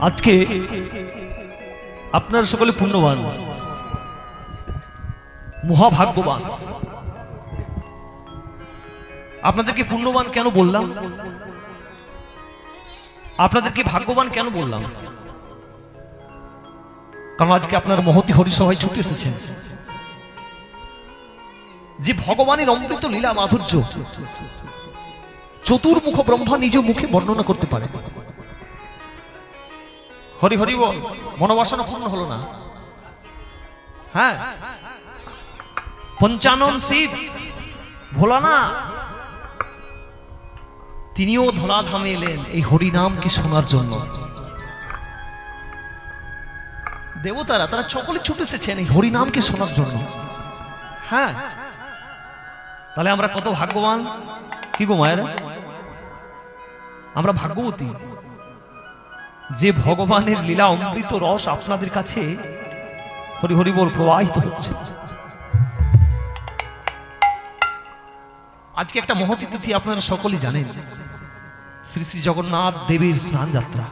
আজকে আপনারা সকলে পুণ্যবান, মহাভাগ্যবান। আপনাদেরকে পুণ্যবান কেন বললাম? আপনাদেরকে ভাগ্যবান কেন বললাম? কারণ আজকে আপনার মহতি হরিসভায় ছুটে এসেছেন। যে ভগবানের অমৃত লীলা মাধুর্য, চতুর্মুখ ব্রহ্মা নিজ মুখে বর্ণনা করতে পারে হরি হরি বল। মনোবাসনা পূর্ণ হলো না। হ্যাঁ। পঞ্চানন শিব। ভোলা না। তিনিও ধরাধামে এলেন এই হরিনাম কি শোনার জন্য। দেবতারা, তারা সকলে ছুটে এসেছেন এই হরিনামকে শোনার জন্য। হ্যাঁ। তাহলে আমরা কত ভাগ্যবান? কি গো মায়েরা? আমরা ভাগ্যবতী। যে ভগবানের লীলা অমৃত রস আপনাদের কাছে হরি হরি বল প্রবাহিত হচ্ছে। আজকে একটা মহতি তিথি আপনারা সকলেই জানেন। শ্রী শ্রী জগন্নাথ দেবীর স্নান যাত্রা।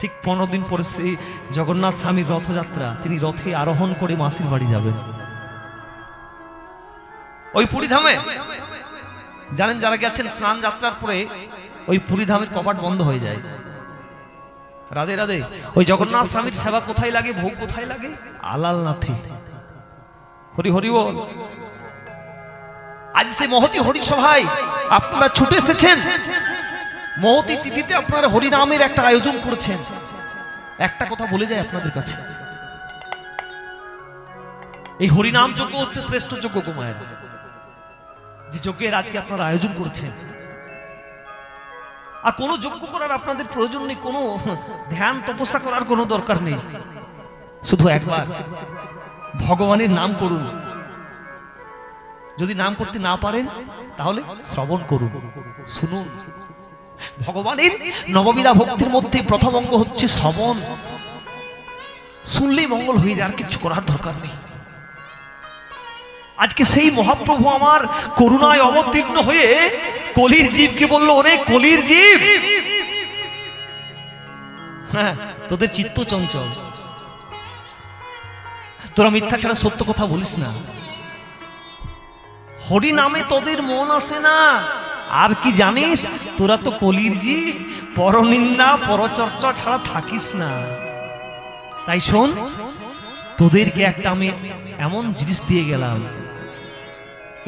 ঠিক পনেরো দিন পরে শ্রী জগন্নাথ স্বামীর রথযাত্রা, তিনি রথে আরোহণ করে মাসির বাড়ি যাবেন। ওই পুরীধামে, জানেন যারা গেছেন স্নান যাত্রার পরে ওই পুরীধামের কপাট বন্ধ হয়ে যায়। রাধে রাধে, ওই জগন্নাথ স্বামীর সেবা কোথায় লাগে, ভোগ কোথায় লাগে? আলাল নাথে হরি হরি বল। আজ সে মহতি হরি আপনারা ছুটে এসেছেন। মহতি তিথিতে আপনারা হরিনামের একটা আয়োজন করেছেন। একটা কথা বলে যায় আপনাদের কাছে। এই হরিনাম যজ্ঞ হচ্ছে শ্রেষ্ঠ যজ্ঞ কুমায়ের যে যজ্ঞের আজকে আপনারা আয়োজন করেছেন। আর কোনো যজ্ঞ করার আপনাদের প্রয়োজন নেই, কোনো ধ্যান তপস্যা করার কোনো দরকার নেই। শুধু একবার, ভগবানের নাম করুন। যদি নাম করতে না পারেন, তাহলে শ্রবণ করুন, শুনুন। ভগবানের নববিধা ভক্তির মধ্যে প্রথম অঙ্গ হচ্ছে শ্রবণ। শুনলেই মঙ্গল হয়ে যায়, আর কিছু করার দরকার নেই। আজকে সেই মহাপ্রভু আমার করুণায় অবতীর্ণ হয়ে কলির জীবকে বলল, ওরে কলির জীব! হ্যাঁ তোদের চিত্ত চঞ্চল। তোরা মিথ্যা ছাড়া সত্য কথা বলিস না। হরি নামে তোদের মন আসে না। আর কি জানিস, তোরা তো কলির জীব। পরনিন্দা, পরচর্চা ছাড়া থাকিস না। তাই শোন, তোদেরকে একটা আমি এমন জিনিস দিয়ে গেলাম।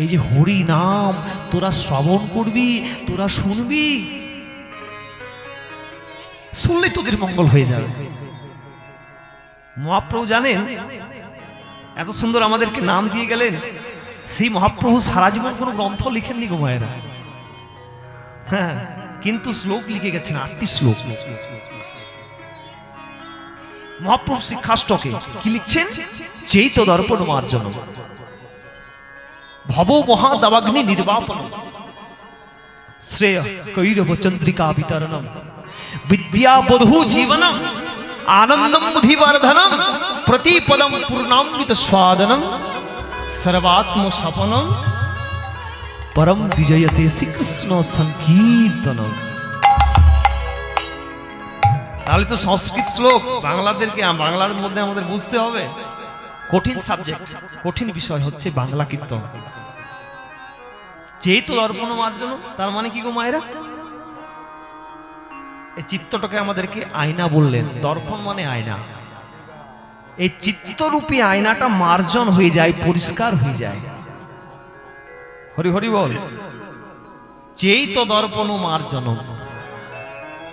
এই যে হরি নাম, তোরা শ্রবণ করবি, তোরা শুনবি। শুনলে তোদের মঙ্গল হয়ে যাবে। মহাপ্রভু জানেন, এত সুন্দর আমাদেরকে নাম দিয়ে গেলেন। সেই মহাপ্রভু সারা জীবন কোনো গ্রন্থ লিখেননি গো মায়েরা। হ্যাঁ কিন্তু শ্লোক লিখে গেছেন, আটটি শ্লোক। মহাপ্রভু শিক্ষাষ্টকে কি লিখছেন? চেই তো দর্পণ মার্জন ভব মহাদাবাগ্নি নির্বাপন শ্রেয় কৈরব চন্দ্রিকা বিতরণম বিদ্যা বধূ জীবনম আনন্দম বুধিবর্ধনম প্রতিপদম পূর্ণামৃত স্বাদনম সর্বাত্ম সপনম পরম বিজয়তে শ্রীকৃষ্ণ সংকীর্তনম তাহলে তো সংস্কৃত শ্লোক। বাংলাদেরকে, বাংলার মধ্যে আমাদের বুঝতে হবে। কঠিন সাবজেক্ট কঠিন বিষয় হচ্ছে বাংলা কীর্তন। যেহেতু দর্পণ মার্জন তার মানে কি গো মায়েরা? এই চিত্তটাকে আমাদেরকে আয়না বললেন। দর্পণ মানে আয়না। এই চিত্তরূপী আয়নাটা মার্জন হয়ে যায়, পরিষ্কার হয়ে যায়। হরি হরি বল। যেই তো দর্পণ মার্জন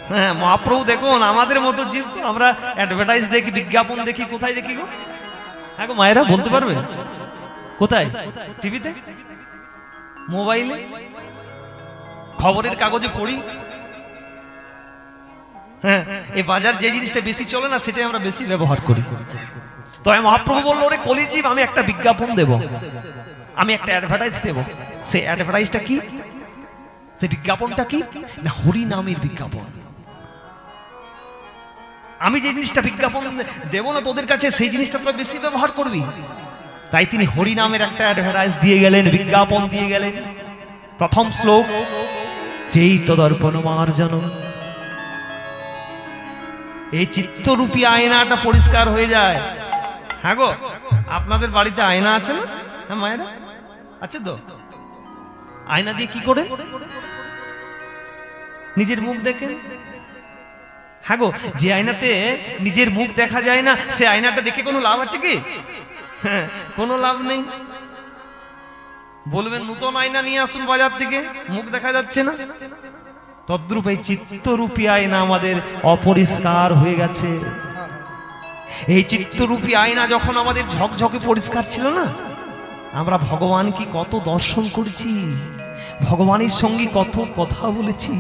হ্যাঁ মহাপ্রভু দেখুন, আমাদের মতো জীব তো আমরা অ্যাডভার্টাইজ দেখি, বিজ্ঞাপন দেখি, কোথায় দেখি গো? হ্যাঁ গো মায়েরা, বলতে পারবে? কোথায়? টিভিতে? মোবাইলে খবরের কাগজে পড়ি। হ্যাঁ এই বাজার যে জিনিসটা বেশি চলে না, সেটাই আমরা বেশি ব্যবহার করি। তো আমি মহাপ্রভু বলল, ওরে কলিজীব আমি একটা বিজ্ঞাপন দেব। আমি একটা অ্যাডভার্টাইজ দেব। সেই অ্যাডভার্টাইজটা কি? সেই বিজ্ঞাপনটা কি? না হরি নামের বিজ্ঞাপন। আমি যে জিনিসটা বিজ্ঞাপন দেব না তোদের কাছে, সেই জিনিসটা তোরা বেশি ব্যবহার করবি? তাই তিনি হরি নামের একটা অ্যাডভার্টাইজ দিয়ে গেলেন, বিজ্ঞাপন দিয়ে গেলেন। প্রথম শ্লোক যেই তদর্পণ মার্জন। এই চিত্তরূপী আয়নাটা পরিষ্কার হয়ে যায়। হ্যাঁ গো, আপনাদের বাড়িতে আয়না আছে না? হ্যাঁ মায়েরা? আছে তো? আয়না দিয়ে কি করে নিজের মুখ দেখেন? হ্যাঁ গো, যে আয়নাতে নিজের মুখ দেখা যায় না, সে আয়নাটা দেখে কোনো লাভ আছে কি? হ্যাঁ কোনো লাভ নেই। বলবেন, নূতন আয়না নিয়ে আসুন বাজার থেকে, মুখ দেখা যাচ্ছে না। তদ্রূপ এই চিত্তরূপী আয়না আমাদের অপরিষ্কার হয়ে গেছে। এই চিত্তরূপী আয়না যখন আমাদের ঝকঝকে পরিষ্কার ছিল না, আমরা ভগবান কি কত দর্শন করেছি, ভগবানের সঙ্গে কত কথা বলেছি।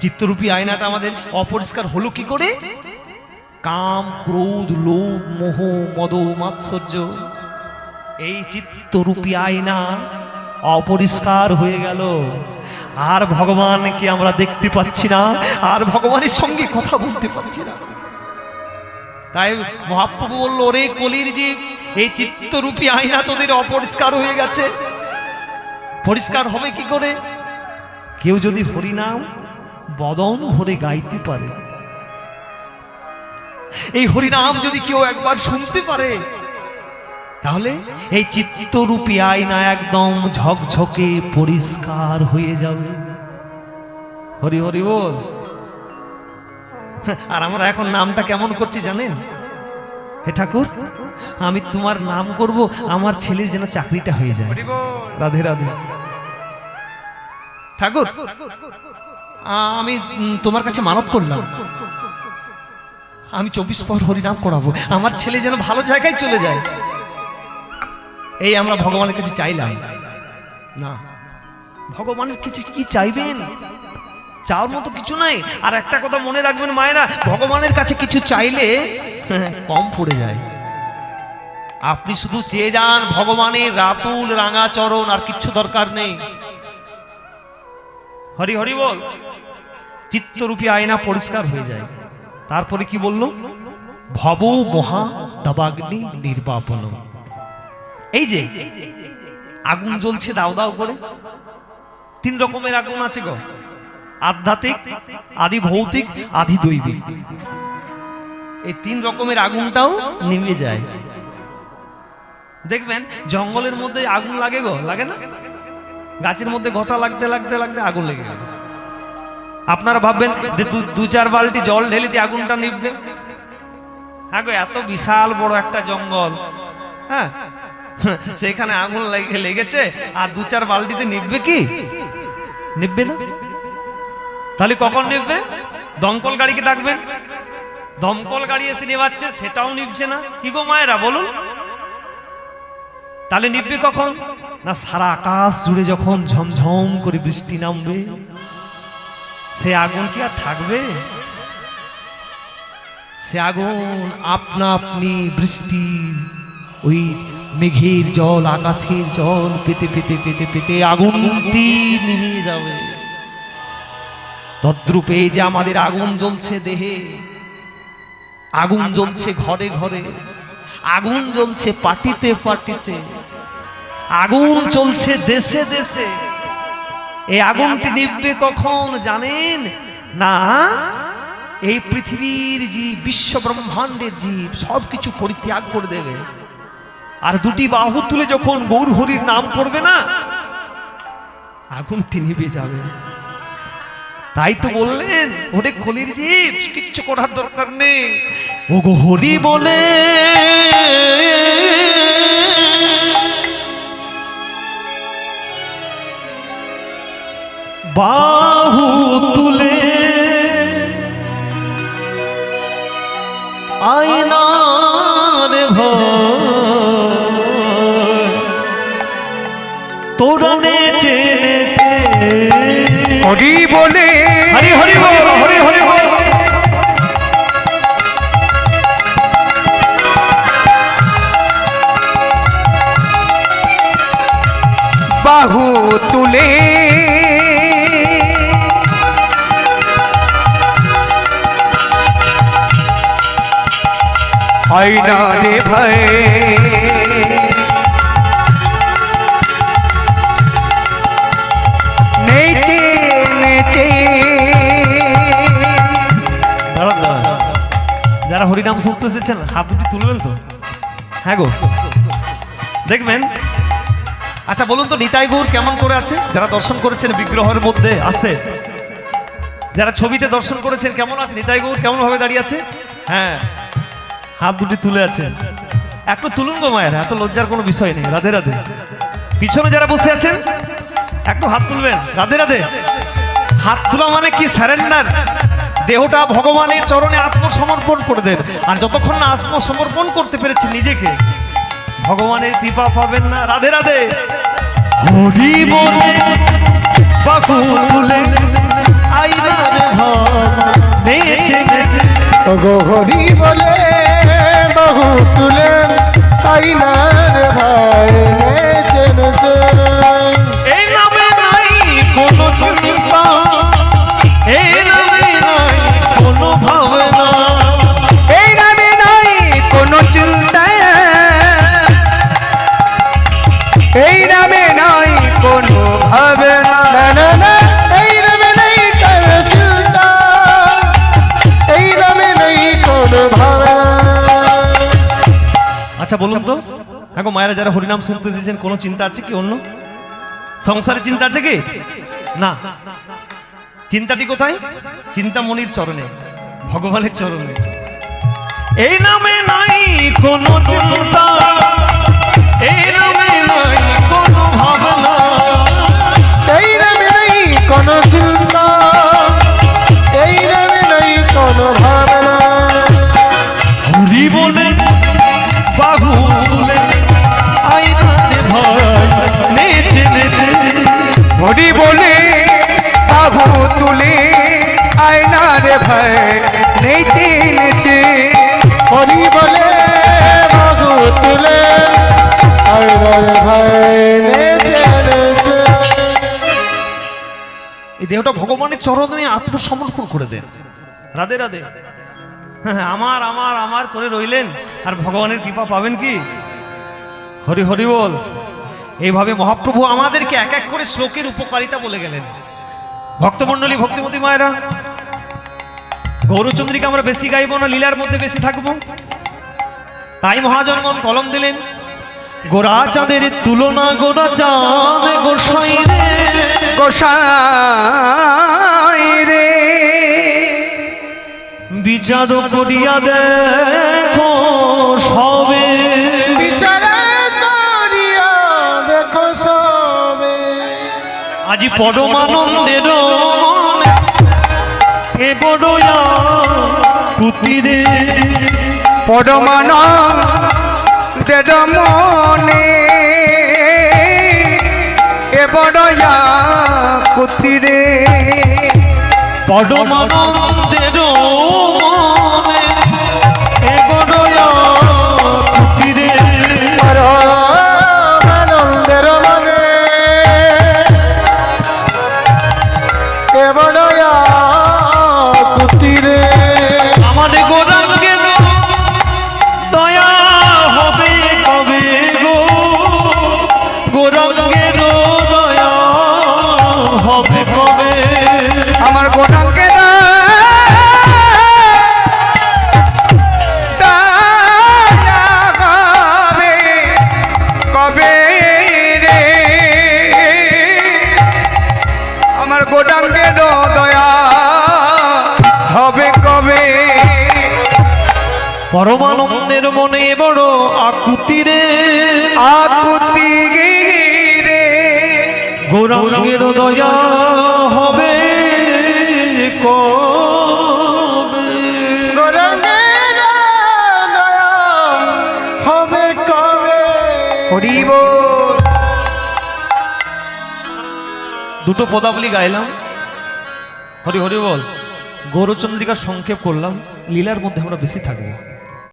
চিত্তরূপী আয়নাটা আমাদের অপরিষ্কার হলো কি করে? কাম, ক্রোধ, লোভ, মোহ, মদ, মাৎসর্য, এই চিত্তরূপী আয়না অপরিষ্কার হয়ে গেল। আর ভগবানকে আমরা দেখতে পাচ্ছি না, আর ভগবানের সঙ্গে কথা বলতে পারছি না। তাই মহাপ্রভু বলল, ওরে কলির জীব এই চিত্তরূপী আয়না তোদের অপরিষ্কার হয়ে গেছে। পরিষ্কার হবে কি করে? কেউ যদি হরিনাম বদন ভরে গাইতে পারে এই হরিনাম যদি কেউ একবার শুনতে পারে তাহলে এই চিত্তরূপী আয়না একদম ঝকঝকে পরিষ্কার হয়ে যাবে। হরি হরি বল। আর আমরা এখন নামটা কেমন করছি জানেন? হে ঠাকুর আমি তোমার নাম করব আমার ছেলে যেন চাকরিটা হয়ে যায়। রাধে রাধে। ঠাকুর আমি তোমার কাছে মানত করলাম। আমি চব্বিশ পর হরিনাম করাবো। আমার ছেলে যেন ভালো জায়গায় চলে যায়। এই আমরা ভগবানের কাছে চাইলাম। না, ভগবানের কিছু কি চাইবেন? চাওয়ার মতো কিছু নাই। আর একটা কথা মনে রাখবেন মায়েরা, ভগবানের কাছে কিছু চাইলে কম পড়ে যায়। আপনি শুধু চেয়ে যান ভগবানের রাতুল, রাঙাচরণ, আর কিচ্ছু দরকার নেই। হরি হরি বল। চিত্তরূপী আয়না পরিষ্কার হয়ে যায়। তারপরে কি বলল? ভব মহা দাবাগ্নি নির্বাপন এই যে, আগুন জ্বলছে, দাও দাও করে। তিন রকমের আগুন আছে গো। আধ্যাত্মিক, আদি ভৌতিক, আদি দৈবিক। এই তিন রকমের আগুনটাও নিভে যায়। দেখবেন, জঙ্গলের মধ্যে আগুন লাগে গো, লাগে না? গাছের মধ্যে ঘষা লাগতে লাগতে লাগতে আগুন লেগে গেল। আপনারা ভাববেন যে দু- চার বালতি জল ঢেলে দিয়ে আগুনটা নিভবে? হ্যাঁ এত বিশাল বড় একটা জঙ্গল। হ্যাঁ? সেখানে আগুন লেগে লেগেছে, আর দু চার বালতিতে নিভবে কি? নিভবে না? তাহলে কখন নিভবে? দমকল গাড়িকে ডাকবেন। দমকল গাড়ি এসে নেবাচ্ছে সেটাও নিভছে না। কি গো মায়েরা, বলুন। তাহলে নিভবে কখন? না, সারা আকাশ জুড়ে যখন ঝমঝম করে বৃষ্টি নামবে। সে আগুন কি আর থাকবে? সে আগুন আপনা আপনি বৃষ্টি, ওই মেঘের জল, আকাশের জল পেতে পেতে পেতে পেতে আগুনটি নিভে যাবে। তদ্রূপে যে আমাদের আগুন জ্বলছে দেহে, আগুন জ্বলছে ঘরে ঘরে, আগুন জ্বলছে পাটিতে পাটিতে, আগুন চলছে দেশে দেশে এই আগুনটি নিভবে কখন জানেন? না? এই পৃথিবীর জীব বিশ্ব ব্রহ্মাণ্ডের জীব, সবকিছু পরিত্যাগ করে দেবে। আর দুটি বাহু তুলে যখন গৌর হরির নাম করবে না আগুনটি নিভে যাবে। তাই তো বললেন, ওরে খলির জীব, কিচ্ছু করার দরকার নেই। ও গো হরি বলে তুলে আয়না রে ভাই নেচে নেচে। দাঁড়ান হরিনাম শুনতে এসেছেন, হাত দুটি তুলবেন তো। হ্যাঁ গো। দেখবেন আচ্ছা বলুন তো, নিতাই গৌর কেমন করে আছে? যারা দর্শন করেছেন বিগ্রহের মধ্যে আসতে, যারা ছবিতে দর্শন করেছেন, কেমন আছে? নিতাই গৌর কেমন ভাবে দাঁড়িয়ে আছে? হ্যাঁ হাত দুটি তুলে আছে। একটু তুলুন গো মায়ের, এত লজ্জার কোনো বিষয় নেই। রাধে রাধে। পিছনে যারা বসে আছেন একটু হাত তুলবেন। রাধে রাধে। হাত তোলা মানে কি? স্যারেন্ডার দেহটা ভগবানের চরণে আত্মসমর্পণ করে দেন। আর যতক্ষণ না আত্মসমর্পণ করতে পেরেছি নিজেকে ভগবানের কৃপা পাবেন না। রাধে রাধে। হরি বলে বাকু তুলে আইনার ঘর নেচে নেচে। গো হরি বলে বহু তুলে আইনার ভাই নেচে নেচে। এখন মায়েরা যারা হরিনাম শুনতে এসেছেন, কোনো চিন্তা আছে কি অন্য? সংসারে চিন্তা আছে কি? না। চিন্তাটি কোথায়? চিন্তামণির চরণে, ভগবানের চরণে। এই নামে নাই কোনো চিন্তা, এই নামে নাই কোনো ভাবনা। এই নামে নেই কোনো চিন্তা। হরি বলে আহু তুলে আয়নার ভয় নেচে নেচে। হরি বলে বহু তুলে আইনার ভাই এই দেহটা ভগবানের চরণে আত্মসমর্পণ করে দেন। রাধে রাধে। হ্যাঁ হ্যাঁ, আমার আমার আমার করে রইলেন। আর ভগবানের কৃপা পাবেন কি? হরি হরি বল। এইভাবে মহাপ্রভু আমাদেরকে এক এক করে শ্লোকের উপকারিতা বলে গেলেন। ভক্তমণ্ডলী ভক্তিমতী মায়েরা গৌরচন্দ্রিকা আমরা বেশি গাইব না লীলার মধ্যে বেশি থাকব। তাই মহাজনগণ কলম দিলেন গোরা চাঁদের তুলনা গোরা চাঁদ গোসাই রে গোসাই রে বিচার করিয়া দেখো আজি পরমানন্দের হে এ বড়য়া কুতিরে পরমান দেদ মনে এ বড়য়া কুতিরে পরমানন্দের হবে কবে? আমার গোটাকে কবে রে? আমার গোটাকে দয়া হবে কবে? পরমানন্দের মনে বড় আকুতি রে। আকুতি গৌরাঙ্গের দয়া হবে কবে? গোরঙ্গের দয়া হবে কবে? হরিব দুটো পদাবলী গাইলাম। হরি হরি বল। গৌরচন্দ্রিকার সংক্ষেপ করলাম। লীলার মধ্যে আমরা বেশি থাকব।